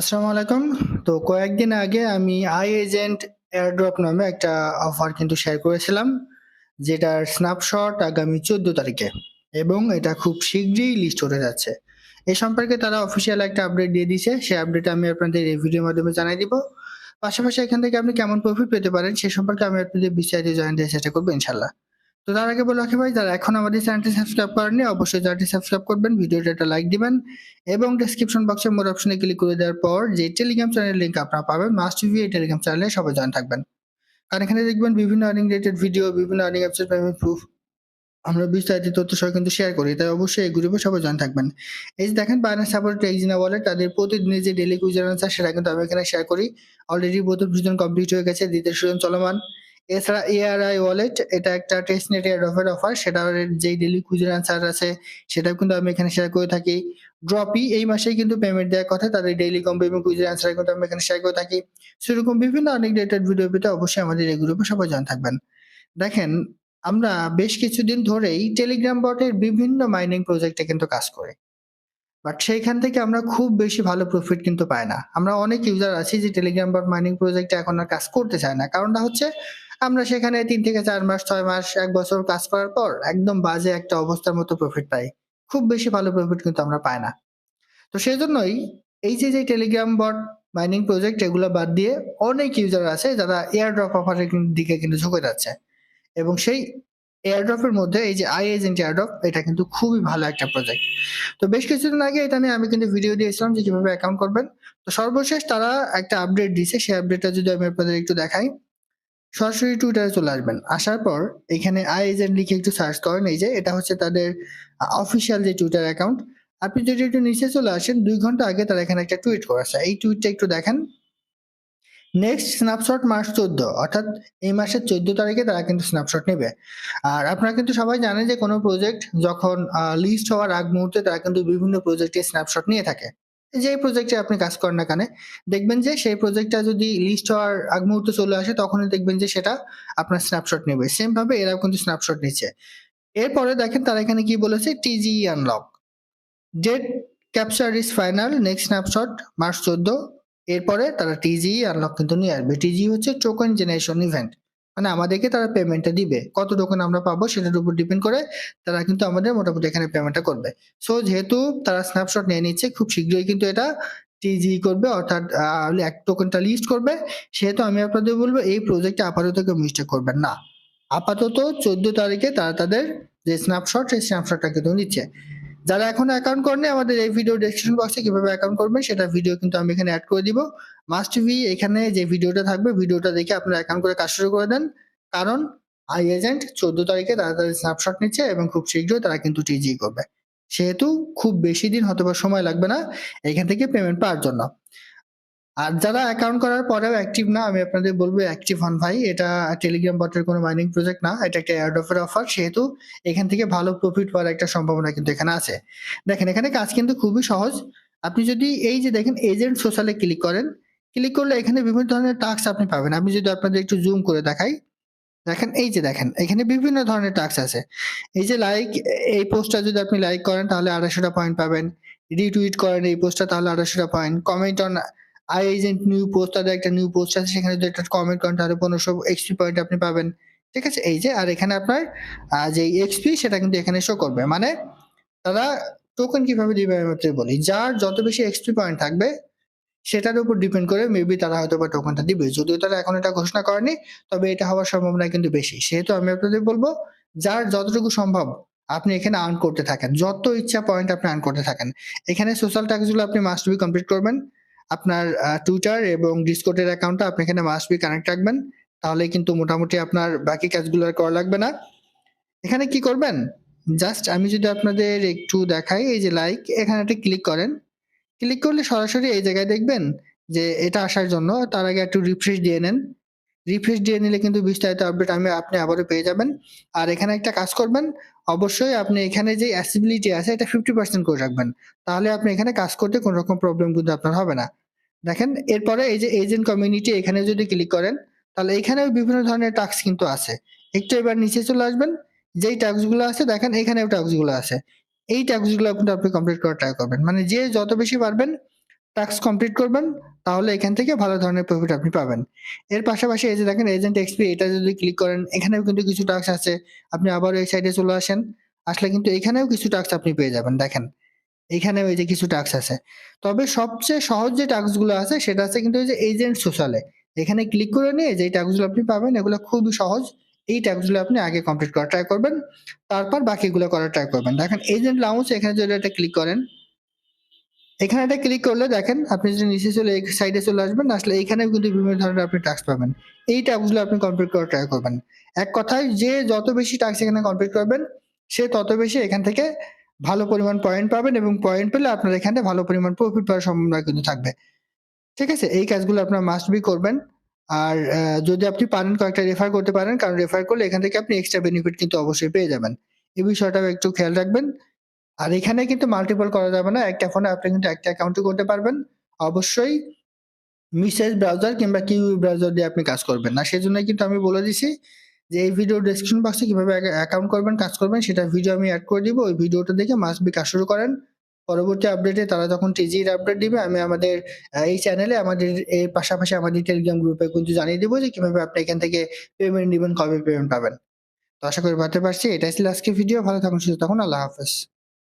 আসসালামু আলাইকুম। তো কয়েকদিন আগে আমি আই এজেন্ট এয়ারড্রপ নামে একটা অফার কিন্তু শেয়ার করেছিলাম, যেটার স্ন্যাপশট আগামী চোদ্দ তারিখে এবং এটা খুব শীঘ্রই লিস্ট হতে যাচ্ছে। এ সম্পর্কে তারা অফিসিয়াল একটা আপডেট দিয়ে দিয়েছে, সেই আপডেট আমি আপনাদের এই ভিডিওর মাধ্যমে জানাই দিব। পাশাপাশি এখান থেকে আপনি কেমন প্রফিট পেতে পারেন, সে সম্পর্কে আমি আপনাদের বিস্তারিত জানাতে চেষ্টা করব ইনশাল্লাহ তো তার আগে বলে রাখি ভাই, যারা এখন আমাদের চ্যানেলটি সাবস্ক্রাইব করেননি, অবশ্যই চ্যানেলটি সাবস্ক্রাইব করবেন, ভিডিওটা একটা লাইক দিবেন, এবং ডেসক্রিপশন বক্সে মোর অপশনে ক্লিক করে দেওয়ার পর যে টেলিগ্রাম চ্যানেল লিঙ্ক আপনারা পাবেন মাস্ট টিভি এই টেলিগ্রাম চ্যানেলে সবাই জয়েন থাকবেন। কারণ এখানে দেখবেন বিভিন্ন আর্নিং রিলেটেড ভিডিও বিভিন্ন আর্নিং অ্যাপসের পেমেন্ট প্রুফ আমরা বিস্তারিত তথ্য সহ কিন্তু শেয়ার করি, তাই অবশ্যই এই গ্রুপে সবাই জয়েন থাকবেন। এই যে দেখেন বাইনান্স সাপোর্ট এক্সিনা ওয়ালেট তাদের প্রতিদিনের যে ডেলি কুইজার আনসার সেটা কিন্তু আমি এখানে শেয়ার করি। অলরেডি প্রথম সিজন কমপ্লিট হয়ে গেছে, দ্বিতীয় সিজন চলমান। এছাড়া এআরআই ওয়ালেট এটা একটা টেস্ট নেট এয়ারড্রপের অফার সেটার যেই ডেলি কুইজার আনসার আছে, সেটাও কিন্তু আমি এখানে শেয়ার করে থাকি। ড্রপই এই মাসেই কিন্তু পেমেন্ট দেওয়ার কথা, তাদের ডেইলি কম্বো এবং কুইজের অ্যান্সার কিন্তু আমি এখানে শেয়ার করে থাকি। সেরকম বিভিন্ন অনেক রিলেটেড ভিডিও পেতে অবশ্যই আমাদের এই গ্রুপে সবাই জান থাকবেন। দেখেন, আমরা বেশ কিছুদিন ধরেই টেলিগ্রাম বটের বিভিন্ন মাইনিং প্রজেক্টে কিন্তু কাজ করি। বাট সেইখান থেকে আমরা খুব বেশি ভালো প্রফিট কিন্তু পাই না। আমরা অনেক ইউজার আছি যে টেলিগ্রাম বট মাইনিং প্রজেক্টে এখন আর কাজ করতে চায় না। কারণটা হচ্ছে আমরা সেখানে তিন থেকে চার মাস, ছয় মাস, এক বছর কাজ করার পর একদম বাজে একটা অবস্থার মতো প্রফিট পাই। খুব বেশি ভালো প্রফিট কিন্তু আমরা পাই না। তো সেই জন্যই এই যে যে টেলিগ্রাম বট মাইনিং প্রজেক্ট এগুলো বাদ দিয়ে অনেক ইউজার আছে যারা এয়ারড্রপ অফারের দিকে কিন্তু ঝুঁকে যাচ্ছে। এবং সেই এয়ারড্রপের মধ্যে এই যে আই এজেন্ট এয়ারড্রপ এটা কিন্তু খুবই ভালো একটা প্রজেক্ট তো বেশ কিছুদিন আগে এটা নিয়ে আমি কিন্তু ভিডিও দিয়েছিলাম যে কীভাবে অ্যাকাউন্ট করবেন। তো সর্বশেষ তারা একটা আপডেট দিয়েছে। সেই আপডেটটা যদি আমি আপনাদের একটু দেখাই। সরাসরি টুইটারে চলে আসবেন। আসার পর এখানে আই এজেন্ট লিখে একটু সার্চ করেন এই যে, এটা হচ্ছে তাদের অফিসিয়াল যে টুইটার অ্যাকাউন্ট আপনি যদি একটু নিচে চলে আসেন, দুই ঘণ্টা আগে তারা এখানে একটা টুইট করেছে। এই টুইটটা একটু দেখেন। নেক্সট স্ন্যাপশট মার্চ চোদ্দ, অর্থাৎ এই মাসের চোদ্দ তারিখে তারা কিন্তু স্ন্যাপশট নেবে। আর আপনারা কিন্তু সবাই জানেন যে কোনো প্রজেক্ট যখন লিস্ট হওয়ার আগ মুহূর্তে তারা কিন্তু বিভিন্ন প্রজেক্টে স্ন্যাপশট নিয়ে থাকে। যে প্রজেক্টে আপনি কাজ করেন না কেন, দেখবেন যে সেই প্রজেক্টটা যদি লিস্ট হওয়ার আগ মুহূর্তে চলে আসে, তখনই দেখবেন যে সেটা আপনার স্ন্যাপশট নেবে। সেম ভাবে এরাও কিন্তু স্ন্যাপশট নিচ্ছে। এরপরে দেখেন তারা এখানে কি বলেছে? TG unlock date capture is final next snapshot March চোদ্দ। এরপরে তারা টিজি আনলক কিন্তু নিয়ে আসবে। টিজি হচ্ছে টোকেন জেনারেশন ইভেন্ট মানে আমাদেরকে তারা পেমেন্টটা দিবে। কত টোকেন আমরা পাবো সেটার উপর ডিপেন্ড করে তারা কিন্তু আমাদের মোটামুটি এখানে পেমেন্টটা করবে। সো যেহেতু তারা স্ন্যাপশট নিয়ে নিচ্ছে, খুব শীঘ্রই কিন্তু এটা টিজি করবে, অর্থাৎ এক টোকেনটা লিস্ট করবে। সেহেতু আমি আপনাদের বলব, এই প্রজেক্টে আপাতত কেউ মিস্টেক করবেন না। আপাতত চোদ্দ তারিখে তারা তাদের যে স্ন্যাপশট সেই স্ন্যাপশটটা কিন্তু নিচ্ছে। যারা এখন অ্যাকাউন্ট করেনি আমাদের এই ভিডিও ডেসক্রিপশন বক্সে কীভাবে অ্যাকাউন্ট করবেন, সেটা ভিডিও কিন্তু আমি এখানে অ্যাড করে দিব। মাস্ট টিভি এখানে যে ভিডিওটা থাকবে ভিডিওটা দেখে আপনারা অ্যাকাউন্ট করে কাজ শুরু করে দেন। কারণ আই এজেন্ট চোদ্দ তারিখে তারা তাদের স্ন্যাপশট নিচ্ছে এবং খুব শীঘ্রই তারা কিন্তু টিজি করবে। সেহেতু খুব বেশি দিন হয়তো সময় লাগবে না এখান থেকে পেমেন্ট পাওয়ার জন্য। আর যারা অ্যাকাউন্ট করার পরেও অ্যাক্টিভ না, আমি আপনাদের বলব অ্যাক্টিভ হন ভাই। এটা টেলিগ্রাম বটের কোনো মাইনিং প্রজেক্ট না, এটা একটা এয়ারড্রপের অফার সেহেতু এখান থেকে ভালো প্রফিট পাওয়ার একটা সম্ভাবনা কিন্তু এখানে আছে। দেখেন, এখানে কাজ কিন্তু খুবই সহজ। আপনি যদি এই যে দেখেন এজেন্ট সোশ্যালে ক্লিক করেন ক্লিক করলে এখানে বিভিন্ন ধরনের টাস্ক আপনি পাবেন। আমি যদি আপনাদের একটু জুম করে দেখাই। দেখেন, এই যে দেখেন, এখানে বিভিন্ন ধরনের টাস্ক আছে। এই যে লাইক এই পোস্টটা যদি আপনি লাইক করেন, তাহলে আড়াইশোটা পয়েন্ট পাবেন। রিটুইট করেন এই পোস্টটা তাহলে আড়াইশোটা point comment on I agent new post তাদের একটা নিউ পোস্ট আছে, সেখানে যদি একটা কমেন্ট করেন, তাহলে পনেরোশো এক্সপি পয়েন্ট আপনি পাবেন। ঠিক আছে? এই যে, আর এখানে আপনার যে এক্সপি সেটা কিন্তু এখানে শো করবে। মানে তারা টোকেন কীভাবে দিবে আমি বলি। যার যত বেশি এক্সপি পয়েন্ট থাকবে সেটার উপর ডিপেন্ড করে মেবি তারা হয়তো বা টোকেনটা দিবে। যদিও তারা এখন এটা ঘোষণা করেনি, তবে এটা হওয়ার সম্ভাবনা কিন্তু বেশি। সেহেতু আমি আপনাদের বলব, যার যতটুকু সম্ভব আপনি এখানে আর্ন করতে থাকেন। যত ইচ্ছা পয়েন্ট আপনি আর্ন করতে থাকেন। এখানে সোশ্যাল ট্যাক্সগুলো আপনি মাস্ট বি কমপ্লিট করবেন। আপনার টুইটার এবং ডিসকোডের অ্যাকাউন্টটা আপনি এখানে মাস্ট বি কানেক্ট রাখবেন। তাহলে কিন্তু মোটামুটি আপনার বাকি কাজগুলো আর করা লাগবে না। এখানে কি করবেন? জাস্ট আমি যদি আপনাদের একটু দেখাই, এই যে লাইক এখানে একটা ক্লিক করেন। ক্লিক করলে সরাসরি এই জায়গায় দেখবেন যে এটা আসার জন্য, তার আগে একটু রিফ্রেশ দিয়ে নেন। রিফ্রেশ দিয়ে নিলে কিন্তু বিস্তারিত আপডেট আমি, আপনি আবারও পেয়ে যাবেন। আর এখানে একটা কাজ করবেন, অবশ্যই আপনি এখানে যে অ্যাসিবিলিটি আছে, এটা ফিফটি পার্সেন্ট করে রাখবেন। তাহলে আপনি এখানে কাজ করতে কোনো রকম প্রবলেম কিন্তু আপনার হবে না। দেখেন, এরপরে এই যে এজেন্ট কমিউনিটি এখানে যদি ক্লিক করেন, তাহলে এখানেও বিভিন্ন ধরনের টাস্ক কিন্তু আছে। একটু এবার নিচে চলে আসবেন, যেই টাস্কগুলো আছে, দেখেন এখানেও টাস্কগুলো আছে। এই টাস্কগুলো কিন্তু আপনি কমপ্লিট করার ট্রাই করবেন। মানে যে যত বেশি পারবেন টাস্ক কমপ্লিট করবেন, তাহলে এখান থেকে ভালো ধরনের প্রফিট আপনি পাবেন। এর পাশাপাশি এই যে দেখেন এজেন্ট এক্সপি এটা যদি ক্লিক করেন, এখানেও কিন্তু কিছু টাস্ক আছে। আপনি আবার এই সাইডে চলে আসেন, আসলে কিন্তু এখানেও কিছু টাস্ক আপনি পেয়ে যাবেন, দেখেন। এখানেও এই যে কিছু টাস্ক আছে। তবে সবচেয়ে সহজ যে টাস্কগুলো আছে, সেটা আছে কিন্তু ওই যে এজেন্ট সোশ্যালে এখানে ক্লিক করে নিয়ে যে টাস্কগুলো আপনি পাবেন, এগুলো খুবই সহজ। এই টাস্কগুলো আপনি আগে কমপ্লিট করার ট্রাই করবেন। তারপর বাকিগুলো করার ট্রাই করবেন। দেখেন এজেন্ট লাউঞ্জ এখানে যদি এটা ক্লিক করেন, এখানে এটা ক্লিক করলে দেখেন, আপনি যদি নিচে চলে, এই সাইডে চলে আসবেন, আসলে এখানেও কিন্তু বিভিন্ন ধরনের আপনি টাস্ক পাবেন। এই টাস্কগুলো আপনি কমপ্লিট করার ট্রাই করবেন। এক কথায়, যে যত বেশি টাস্ক এখানে কমপ্লিট করবেন, সে তত বেশি এখান থেকে ভালো পরিমাণ পয়েন্ট পাবেন এবং পয়েন্ট পেলে আপনার এখানে ভালো পরিমাণ প্রফিট পাওয়ার সম্ভাবনা কিন্তু থাকবে। ঠিক আছে? এই কাজগুলো আপনার মাস্ট বি করবেন। আর যদি আপনি পারেন কয়েকটা রেফার করতে পারেন, কারণ রেফার করলে এখান থেকে আপনি এক্সট্রা বেনিফিট কিন্তু অবশ্যই পেয়ে যাবেন। এই বিষয়টাও একটু খেয়াল রাখবেন। আর এখানে কিন্তু মাল্টিপল করা যাবে না, একটা ফোনে আপনি কিন্তু একটা অ্যাকাউন্টে করতে পারবেন। অবশ্যই মিসেজ ব্রাউজার কিংবা কিউ ব্রাউজার দিয়ে আপনি কাজ করবেন। না সেজন্য কিন্তু আমি বলে দিছি যে, এই ভিডিও ডেসক্রিপশন বক্সে কীভাবে অ্যাকাউন্ট করবেন, কাজ করবেন, সেটা ভিডিও আমি অ্যাড করে দিব। ওই ভিডিওটা দেখে মাস্ট বি কাজ শুরু করেন। পরবর্তী আপডেটে তারা যখন টিজির আপডেট দিবে, আমি আমাদের এই চ্যানেলে আমাদের, এর পাশাপাশি আমাদের টেলিগ্রাম গ্রুপে কিন্তু জানিয়ে দেবো যে কীভাবে আপনি এখান থেকে পেমেন্ট দিবেন কবে পেমেন্ট পাবেন। তো আশা করি বাড়তে পারছি, এটাই ছিল আজকে ভিডিও ভালো থাকুন, সুস্থ থাকুন, আল্লাহ হাফেজ।